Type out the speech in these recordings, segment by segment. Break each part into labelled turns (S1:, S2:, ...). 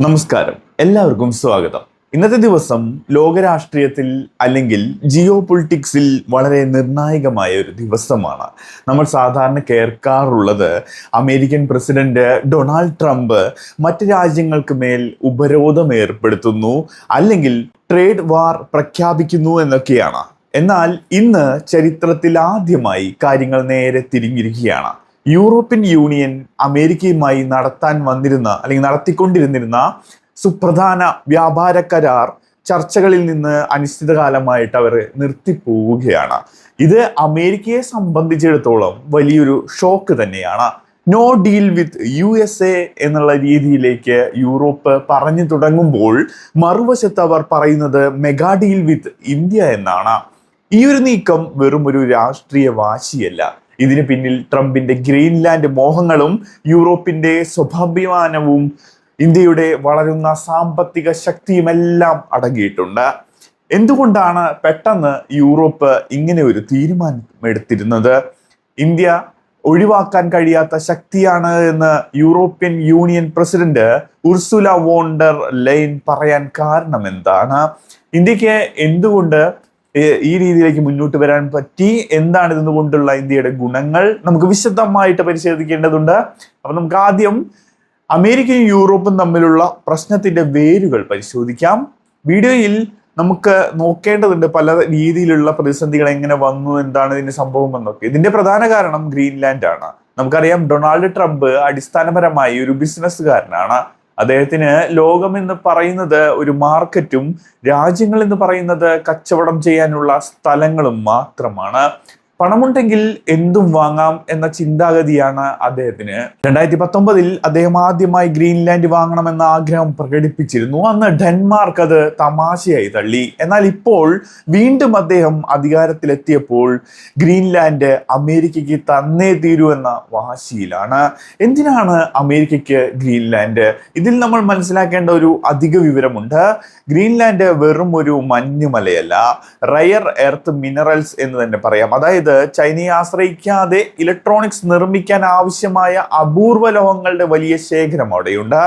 S1: നമസ്കാരം. എല്ലാവർക്കും സ്വാഗതം. ഇന്നത്തെ ദിവസം ലോകരാഷ്ട്രീയത്തിൽ അല്ലെങ്കിൽ ജിയോ പൊളിറ്റിക്സിൽ വളരെ നിർണായകമായ ഒരു ദിവസമാണ്. നമ്മൾ സാധാരണ കേൾക്കാറുള്ളത് അമേരിക്കൻ പ്രസിഡന്റ് ഡൊണാൾഡ് ട്രംപ് മറ്റ് രാജ്യങ്ങൾക്ക് മേൽ ഉപരോധം ഏർപ്പെടുത്തുന്നു അല്ലെങ്കിൽ ട്രേഡ് വാർ പ്രഖ്യാപിക്കുന്നു എന്നൊക്കെയാണ്. എന്നാൽ ഇന്ന് ചരിത്രത്തിൽ ആദ്യമായി കാര്യങ്ങൾ നേരെ തിരിഞ്ഞിരിക്കുകയാണ്. യൂറോപ്യൻ യൂണിയൻ അമേരിക്കയുമായി നടത്താൻ വന്നിരുന്ന അല്ലെങ്കിൽ നടത്തിക്കൊണ്ടിരുന്നിരുന്ന സുപ്രധാന വ്യാപാര കരാർ ചർച്ചകളിൽ നിന്ന് അനിശ്ചിതകാലമായിട്ട് അവർ നിർത്തിപ്പോവുകയാണ്. ഇത് അമേരിക്കയെ സംബന്ധിച്ചിടത്തോളം വലിയൊരു ഷോക്ക് തന്നെയാണ്. No deal with U S A എന്നുള്ള രീതിയിലേക്ക് യൂറോപ്പ് പറഞ്ഞു തുടങ്ങുമ്പോൾ മറുവശത്ത് അവർ പറയുന്നത് മെഗാ ഡീൽ വിത്ത് ഇന്ത്യ എന്നാണ്. ഈ ഒരു നീക്കം വെറും ഒരു രാഷ്ട്രീയ വാശിയല്ല ഇതിന് പിന്നിൽ ട്രംപിന്റെ ഗ്രീൻലാൻഡ് മോഹങ്ങളും യൂറോപ്പിന്റെ സ്വാഭിമാനവും ഇന്ത്യയുടെ വളരുന്ന സാമ്പത്തിക ശക്തിയുമെല്ലാം അടങ്ങിയിട്ടുണ്ട്. എന്തുകൊണ്ടാണ് പെട്ടെന്ന് യൂറോപ്പ് ഇങ്ങനെ ഒരു തീരുമാനം എടുത്തിരുന്നത് ഇന്ത്യ ഒഴിവാക്കാൻ കഴിയാത്ത ശക്തിയാണ് എന്ന് European Union president Ursula von der Leyen പറയാൻ കാരണം എന്താണ് ഇന്ത്യയ്ക്ക് എന്തുകൊണ്ട് ഈ രീതിയിലേക്ക് മുന്നോട്ട് വരാൻ പറ്റി. എന്താണ് ഇതുകൊണ്ടുള്ള ഇന്ത്യയുടെ ഗുണങ്ങൾ നമുക്ക് വിശദമായിട്ട് പരിശോധിക്കേണ്ടതുണ്ട്. അപ്പൊ നമുക്ക് ആദ്യം അമേരിക്കയും യൂറോപ്പും തമ്മിലുള്ള പ്രശ്നത്തിന്റെ വേരുകൾ പരിശോധിക്കാം. വീഡിയോയിൽ നമുക്ക് നോക്കേണ്ടതുണ്ട് പല രീതിയിലുള്ള പ്രതിസന്ധികൾ എങ്ങനെ വന്നു എന്താണ് ഇതിന്റെ സംഭവം എന്നൊക്കെ. ഇതിന്റെ പ്രധാന കാരണം ഗ്രീൻലാൻഡ് ആണ് നമുക്കറിയാം ഡൊണാൾഡ് ട്രംപ് അടിസ്ഥാനപരമായി ഒരു ബിസിനസ്സുകാരനാണ്. അദ്ദേഹത്തിന് ലോകം എന്ന് പറയുന്നത് ഒരു മാർക്കറ്റും രാജ്യങ്ങൾ എന്ന് പറയുന്നത് കച്ചവടം ചെയ്യാനുള്ള സ്ഥലങ്ങളും മാത്രമാണ്. പണമുണ്ടെങ്കിൽ എന്തും വാങ്ങാം എന്ന ചിന്താഗതിയാണ് അദ്ദേഹത്തിന്. രണ്ടായിരത്തി പത്തൊമ്പതിൽ അദ്ദേഹം ആദ്യമായി ഗ്രീൻലാൻഡ് വാങ്ങണമെന്ന ആഗ്രഹം പ്രകടിപ്പിച്ചിരുന്നു. അന്ന് ഡെൻമാർക്ക് അത് തമാശയായി തള്ളി. എന്നാൽ ഇപ്പോൾ വീണ്ടും അദ്ദേഹം അധികാരത്തിലെത്തിയപ്പോൾ ഗ്രീൻലാൻഡ് അമേരിക്കയ്ക്ക് തന്നേ തീരൂ എന്ന വാശിയിലാണ്. എന്തിനാണ് അമേരിക്കയ്ക്ക് ഗ്രീൻലാൻഡ്? ഇതിൽ നമ്മൾ മനസ്സിലാക്കേണ്ട ഒരു അധിക വിവരമുണ്ട്. ഗ്രീൻലാൻഡ് വെറും ഒരു മഞ്ഞുമലയല്ല. റയർ എർത്ത് മിനറൽസ് എന്ന് തന്നെ പറയാം. അതായത് ചൈനയെ ആശ്രയിക്കാതെ ഇലക്ട്രോണിക്സ് നിർമ്മിക്കാൻ ആവശ്യമായ അപൂർവ ലോഹങ്ങളുടെ വലിയ ശേഖരം അവിടെയുണ്ട്.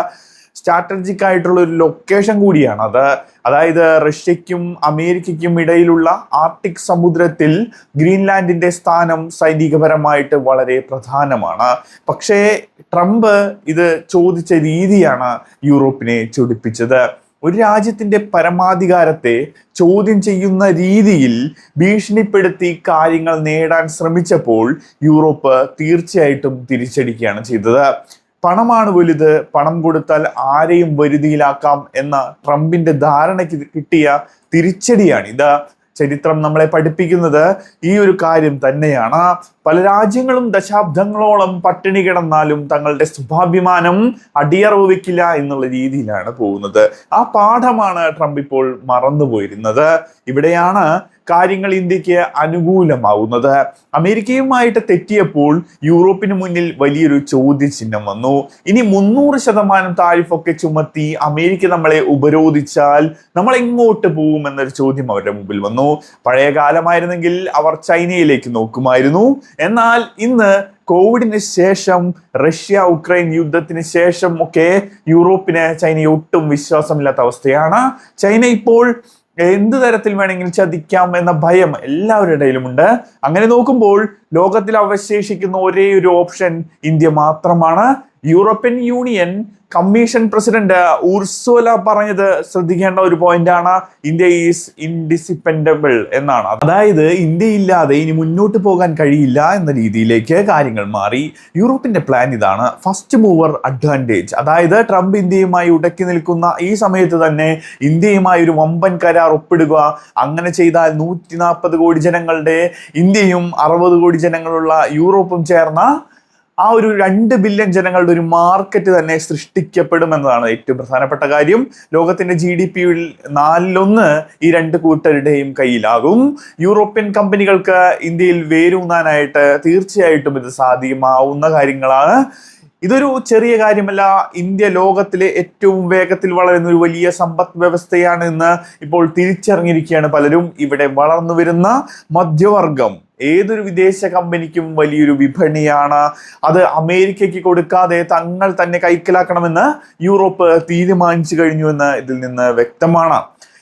S1: സ്ട്രാറ്റജിക് ആയിട്ടുള്ള ഒരു ലൊക്കേഷൻ കൂടിയാണ് അത്. അതായത് റഷ്യയ്ക്കും അമേരിക്കയ്ക്കും ഇടയിലുള്ള ആർട്ടിക് സമുദ്രത്തിൽ ഗ്രീൻലാൻഡിന്റെ സ്ഥാനം സൈനികപരമായിട്ട് വളരെ പ്രധാനമാണ്. പക്ഷേ ട്രംപ് ഇത് ചോദിച്ച രീതിയാണ് യൂറോപ്പിനെ ചൊടിപ്പിച്ചത്. ഒരു രാജ്യത്തിന്റെ പരമാധികാരത്തെ ചോദ്യം ചെയ്യുന്ന രീതിയിൽ ഭീഷണിപ്പെടുത്തി കാര്യങ്ങൾ നേടാൻ ശ്രമിച്ചപ്പോൾ യൂറോപ്പ് തീർച്ചയായിട്ടും തിരിച്ചടിക്കുകയാണ് ചെയ്തത്. പണമാണ് വലുത് പണം കൊടുത്താൽ ആരെയും വരുതിയിലാക്കാം എന്ന ട്രംപിന്റെ ധാരണയ്ക്ക് കിട്ടിയ തിരിച്ചടിയാണ് ഇത് ചരിത്രം നമ്മളെ പഠിപ്പിക്കുന്നത് ഈ ഒരു കാര്യം തന്നെയാണ്. പല രാജ്യങ്ങളും ദശാബ്ദങ്ങളോളം പട്ടിണി കിടന്നാലും തങ്ങളുടെ സ്വാഭിമാനം അടിയറവ് വെക്കില്ല എന്നുള്ള രീതിയിലാണ് പോകുന്നത്. ആ പാഠമാണ് ട്രംപ് ഇപ്പോൾ മറന്നു പോയിരുന്നത് ഇവിടെയാണ് കാര്യങ്ങൾ ഇന്ത്യയ്ക്ക് അനുകൂലമാവുന്നത്. അമേരിക്കയുമായിട്ട് തെറ്റിയപ്പോൾ യൂറോപ്പിന് മുന്നിൽ വലിയൊരു ചോദ്യചിഹ്നം വന്നു. ഇനി മുന്നൂറ് ശതമാനം താരിഫൊക്കെ ചുമത്തി അമേരിക്ക നമ്മളെ ഉപരോധിച്ചാൽ നമ്മൾ എങ്ങോട്ട് പോകും എന്നൊരു ചോദ്യം അവരുടെ മുമ്പിൽ വന്നു. പഴയ കാലമായിരുന്നെങ്കിൽ അവർ ചൈനയിലേക്ക് നോക്കുമായിരുന്നു. എന്നാൽ ഇന്ന് കോവിഡിന് ശേഷം റഷ്യ ഉക്രൈൻ യുദ്ധത്തിന് ശേഷം ഒക്കെ യൂറോപ്പിന് ചൈനയെ ഒട്ടും വിശ്വാസമില്ലാത്ത അവസ്ഥയാണ്. ചൈന ഇപ്പോൾ എന്ത് തരത്തിൽ വേണമെങ്കിലും ചതിക്കാം എന്ന ഭയം എല്ലാവരുടെ ഇടയിലുമുണ്ട്. അങ്ങനെ നോക്കുമ്പോൾ ലോകത്തിൽ അവശേഷിക്കുന്ന ഒരേ ഒരു ഓപ്ഷൻ ഇന്ത്യ മാത്രമാണ്. European Union Commission President Ursula പറഞ്ഞത് ശ്രദ്ധിക്കേണ്ട ഒരു പോയിന്റാണ്. ഇന്ത്യ ഈസ് ഇൻഡിസിപ്പെൻഡബിൾ എന്നാണ്. അതായത് ഇന്ത്യ ഇല്ലാതെ ഇനി മുന്നോട്ട് പോകാൻ കഴിയില്ല എന്ന രീതിയിലേക്ക് കാര്യങ്ങൾ മാറി. യൂറോപ്പിന്റെ പ്ലാൻ ഇതാണ് ഫസ്റ്റ് മൂവർ അഡ്വാന്റേജ് അതായത് ട്രംപ് ഇന്ത്യയുമായി ഉടക്കി നിൽക്കുന്ന ഈ സമയത്ത് തന്നെ ഇന്ത്യയുമായി ഒരു വമ്പൻ കരാർ ഒപ്പിടുക. അങ്ങനെ ചെയ്താൽ നൂറ്റി കോടി ജനങ്ങളുടെ ഇന്ത്യയും അറുപത് കോടി ജനങ്ങളുള്ള യൂറോപ്പും ചേർന്ന ആ ഒരു രണ്ട് ബില്യൺ ജനങ്ങളുടെ ഒരു മാർക്കറ്റ് തന്നെ സൃഷ്ടിക്കപ്പെടുമെന്നതാണ് ഏറ്റവും പ്രധാനപ്പെട്ട കാര്യം. ലോകത്തിന്റെ ജി ഡി പിയിൽ നാലിലൊന്ന് ഈ രണ്ട് കൂട്ടരുടെയും കയ്യിലാകും. യൂറോപ്യൻ കമ്പനികൾക്ക് ഇന്ത്യയിൽ വേരൂന്നാനായിട്ട് തീർച്ചയായിട്ടും ഇത് സാധ്യമാവുന്ന കാര്യങ്ങളാണ്. ഇതൊരു ചെറിയ കാര്യമല്ല. ഇന്ത്യ ലോകത്തിലെ ഏറ്റവും വേഗത്തിൽ വളരുന്ന ഒരു വലിയ സമ്പദ് വ്യവസ്ഥയാണ് ഇന്ന് ഇപ്പോൾ തിരിച്ചറിഞ്ഞിരിക്കുകയാണ് പലരും. ഇവിടെ വളർന്നു വരുന്ന മധ്യവർഗം ഏതൊരു വിദേശ കമ്പനിക്കും വലിയൊരു വിപണിയാണ്. അത് അമേരിക്കയ്ക്ക് കൊടുക്കാതെ തങ്ങൾ തന്നെ കൈക്കലാക്കണമെന്ന് യൂറോപ്പ് തീരുമാനിച്ചു കഴിഞ്ഞുവെന്ന് ഇതിൽ നിന്ന് വ്യക്തമാണ്.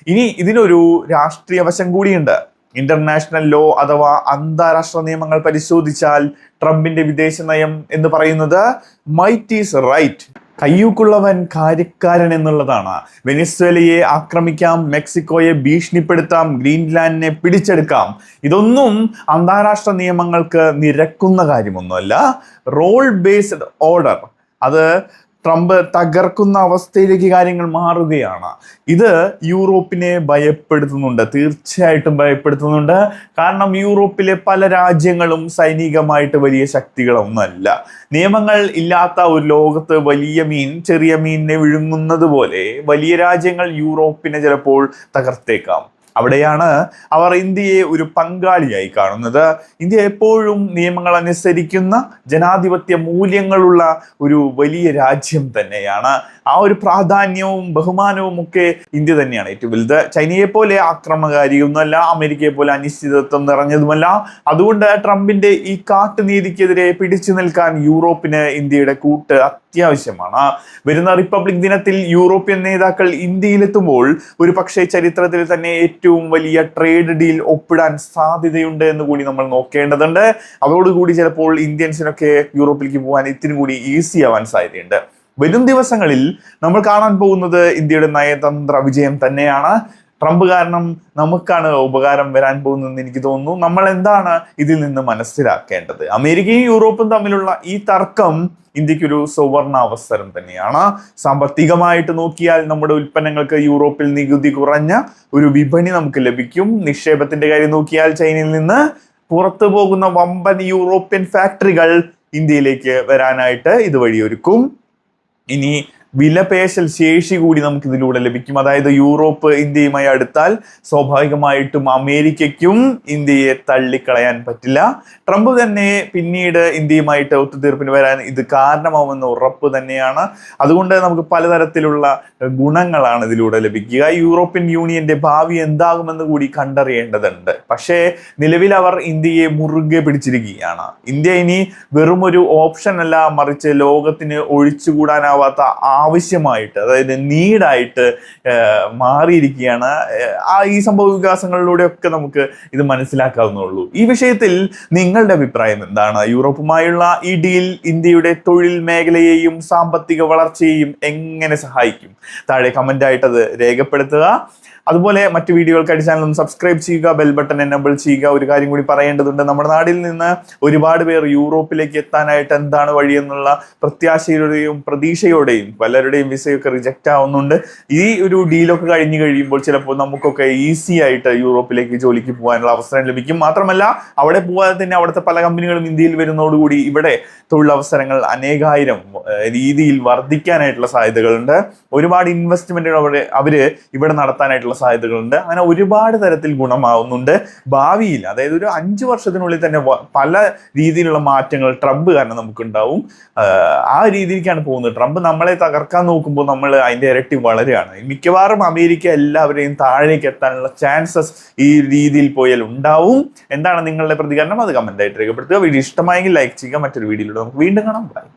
S1: ഇനി ഇതിനൊരു രാഷ്ട്രീയ വശം കൂടിയുണ്ട്. ഇന്റർനാഷണൽ ലോ അഥവാ അന്താരാഷ്ട്ര നിയമങ്ങൾ പരിശോധിച്ചാൽ ട്രംപിന്റെ വിദേശ നയം എന്ന് പറയുന്നത് മൈറ്റ് ഈസ് റൈറ്റ് കയ്യൂക്കുള്ളവൻ കാര്യക്കാരൻ എന്നുള്ളതാണ്. വെനിസ്വേലയെ ആക്രമിക്കാം മെക്സിക്കോയെ ഭീഷണിപ്പെടുത്താം ഗ്രീൻലാൻഡിനെ പിടിച്ചെടുക്കാം. ഇതൊന്നും അന്താരാഷ്ട്ര നിയമങ്ങൾക്ക് നിരക്കുന്ന കാര്യമൊന്നുമല്ല. റോൾ ബേസ്ഡ് ഓർഡർ അത് ട്രംപ് തകർക്കുന്ന അവസ്ഥയിലേക്ക് കാര്യങ്ങൾ മാറുകയാണ്. ഇത് യൂറോപ്പിനെ ഭയപ്പെടുത്തുന്നുണ്ട്. തീർച്ചയായിട്ടും ഭയപ്പെടുത്തുന്നുണ്ട്. കാരണം യൂറോപ്പിലെ പല രാജ്യങ്ങളും സൈനികമായിട്ട് വലിയ ശക്തികളൊന്നുമല്ല നിയമങ്ങൾ ഇല്ലാത്ത ഒരു ലോകത്ത് വലിയ മീൻ ചെറിയ മീനിനെ വിഴുങ്ങുന്നത് പോലെ വലിയ രാജ്യങ്ങൾ യൂറോപ്പിനെ ചിലപ്പോൾ തകർത്തേക്കാം. അവിടെയാണ് അവർ ഇന്ത്യയെ ഒരു പങ്കാളിയായി കാണുന്നത്. ഇന്ത്യ എപ്പോഴും നിയമങ്ങൾ അനുസരിക്കുന്ന ജനാധിപത്യ മൂല്യങ്ങളുള്ള ഒരു വലിയ രാജ്യം തന്നെയാണ്. ആ ഒരു പ്രാധാന്യവും ബഹുമാനവും ഒക്കെ ഇന്ത്യ തന്നെയാണ് ഏറ്റവും വലുത്. ചൈനയെ പോലെ ആക്രമണകാരിയൊന്നുമല്ല അമേരിക്കയെ പോലെ അനിശ്ചിതത്വം നിറഞ്ഞതുമല്ല. അതുകൊണ്ട് ട്രംപിന്റെ ഈ കാട്ടുനീതിക്കെതിരെ പിടിച്ചു നിൽക്കാൻ യൂറോപ്പിന് ഇന്ത്യയുടെ കൂട്ട് അത്യാവശ്യമാണ്. വരുന്ന റിപ്പബ്ലിക് ദിനത്തിൽ യൂറോപ്യൻ നേതാക്കൾ ഇന്ത്യയിലെത്തുമ്പോൾ ഒരു പക്ഷേ ചരിത്രത്തിൽ തന്നെ ഏറ്റവും വലിയ ട്രേഡ് ഡീൽ ഒപ്പിടാൻ സാധ്യതയുണ്ട് എന്ന് കൂടി നമ്മൾ നോക്കേണ്ടതുണ്ട്. അതോടുകൂടി ചിലപ്പോൾ ഇന്ത്യൻസിനൊക്കെ യൂറോപ്പിലേക്ക് പോകാൻ ഇത്തിരി കൂടി ഈസി ആവാൻ സാധ്യതയുണ്ട്. വരും ദിവസങ്ങളിൽ നമ്മൾ കാണാൻ പോകുന്നത് ഇന്ത്യയുടെ നയതന്ത്ര വിജയം തന്നെയാണ്. ട്രംപ് കാരണം നമുക്കാണ് ഉപകാരം വരാൻ പോകുന്നതെന്ന് എനിക്ക് തോന്നുന്നു. നമ്മൾ എന്താണ് ഇതിൽ നിന്ന് മനസ്സിലാക്കേണ്ടത്? അമേരിക്കയും യൂറോപ്പും തമ്മിലുള്ള ഈ തർക്കം ഇന്ത്യക്കൊരു സുവർണ അവസരം തന്നെയാണ്. സാമ്പത്തികമായിട്ട് നോക്കിയാൽ നമ്മുടെ ഉൽപ്പന്നങ്ങൾക്ക് യൂറോപ്പിൽ നികുതി കുറഞ്ഞ ഒരു വിപണി നമുക്ക് ലഭിക്കും. നിക്ഷേപത്തിന്റെ കാര്യം നോക്കിയാൽ ചൈനയിൽ നിന്ന് പുറത്തു പോകുന്ന വമ്പൻ യൂറോപ്യൻ ഫാക്ടറികൾ ഇന്ത്യയിലേക്ക് വരാനായിട്ട് ഇത് വഴിയൊരുക്കും ഇനി വിലപേശൽ ശേഷി കൂടി നമുക്ക് ഇതിലൂടെ ലഭിക്കും. അതായത് യൂറോപ്പ് ഇന്ത്യയുമായി അടുത്താൽ സ്വാഭാവികമായിട്ടും അമേരിക്കയ്ക്കും ഇന്ത്യയെ തള്ളിക്കളയാൻ പറ്റില്ല. ട്രംപ് തന്നെ പിന്നീട് ഇന്ത്യയുമായിട്ട് ഒത്തുതീർപ്പിന് വരാൻ ഇത് കാരണമാവുമെന്ന് ഉറപ്പ് തന്നെയാണ്. അതുകൊണ്ട് നമുക്ക് പലതരത്തിലുള്ള ഗുണങ്ങളാണ് ഇതിലൂടെ ലഭിക്കുക. യൂറോപ്യൻ യൂണിയന്റെ ഭാവി എന്താകുമെന്ന് കൂടി കണ്ടറിയേണ്ടതുണ്ട്. പക്ഷേ നിലവിൽ അവർ ഇന്ത്യയെ മുറുകെ പിടിച്ചിരിക്കുകയാണ്. ഇന്ത്യ ഇനി വെറും ഒരു ഓപ്ഷൻ അല്ല മറിച്ച് ലോകത്തിന് ഒഴിച്ചുകൂടാനാവാത്ത ആവശ്യമായിട്ട് അതായത് നീഡായിട്ട് മാറിയിരിക്കുകയാണ്. ആ ഈ സംഭവ വികാസങ്ങളിലൂടെയൊക്കെ നമുക്ക് ഇത് മനസ്സിലാക്കാവുന്നുള്ളൂ ഈ വിഷയത്തിൽ നിങ്ങളുടെ അഭിപ്രായം എന്താണ്? യൂറോപ്പുമായുള്ള ഈ ഡീൽ ഇന്ത്യയുടെ തൊഴിൽ മേഖലയെയും സാമ്പത്തിക വളർച്ചയെയും എങ്ങനെ സഹായിക്കും? താഴെ അത് രേഖപ്പെടുത്തുക. അതുപോലെ മറ്റു വീഡിയോകൾക്കായിട്ട് ചാനൽ ഒന്ന് സബ്സ്ക്രൈബ് ചെയ്യുക ബെൽ ബട്ടൺ എനബിൾ ചെയ്യുക. ഒരു കാര്യം കൂടി പറയേണ്ടതുണ്ട്. നമ്മുടെ നാടിൽ നിന്ന് ഒരുപാട് പേർ യൂറോപ്പിലേക്ക് എത്താനായിട്ട് എന്താണ് വഴിയെന്നുള്ള പ്രത്യാശയുടെയും പ്രതീക്ഷയോടെയും പലരുടെയും വിസയൊക്കെ റിജക്റ്റ് ആവുന്നുണ്ട്. ഈ ഒരു ഡീലൊക്കെ കഴിഞ്ഞു കഴിയുമ്പോൾ ചിലപ്പോൾ നമുക്കൊക്കെ ഈസി ആയിട്ട് യൂറോപ്പിലേക്ക് ജോലിക്ക് പോകാനുള്ള അവസരം ലഭിക്കും. മാത്രമല്ല അവിടെ പോകാതെ തന്നെ അവിടുത്തെ പല കമ്പനികളും ഇന്ത്യയിൽ വരുന്നതോടുകൂടി ഇവിടെ തൊഴിലവസരങ്ങൾ അനേകായിരം രീതിയിൽ വർദ്ധിക്കാനായിട്ടുള്ള സാധ്യതകളുണ്ട്. ഒരുപാട് ഇൻവെസ്റ്റ്മെന്റുകൾ അവിടെ അവർ ഇവിടെ നടത്താനായിട്ടുള്ള സാധ്യതകളുണ്ട്. അങ്ങനെ ഒരുപാട് തരത്തിൽ ഗുണമാവുന്നുണ്ട്. ഭാവിയിൽ അതായത് ഒരു അഞ്ച് വർഷത്തിനുള്ളിൽ തന്നെ പല രീതിയിലുള്ള മാറ്റങ്ങൾ ട്രംപ് കാരണം നമുക്കുണ്ടാവും. ആ രീതിയിലേക്കാണ് പോകുന്നത്. ട്രംപ് നമ്മളെ തകർക്കാൻ നോക്കുമ്പോൾ നമ്മൾ അതിന്റെ ഇരട്ടി വളരെയാണ് മിക്കവാറും അമേരിക്ക എല്ലാവരെയും താഴേക്ക് എത്താനുള്ള ചാൻസസ് ഈ രീതിയിൽ പോയാൽ ഉണ്ടാവും. എന്താണ് നിങ്ങളുടെ പ്രതികരണം? അത് കമന്റ് ആയിട്ട് രേഖപ്പെടുത്തുക. വീഡിയോ ഇഷ്ടമായെങ്കിൽ ലൈക്ക് ചെയ്യുക. മറ്റൊരു വീഡിയോയിലൂടെ നമുക്ക് വീണ്ടും കാണാം. ബൈ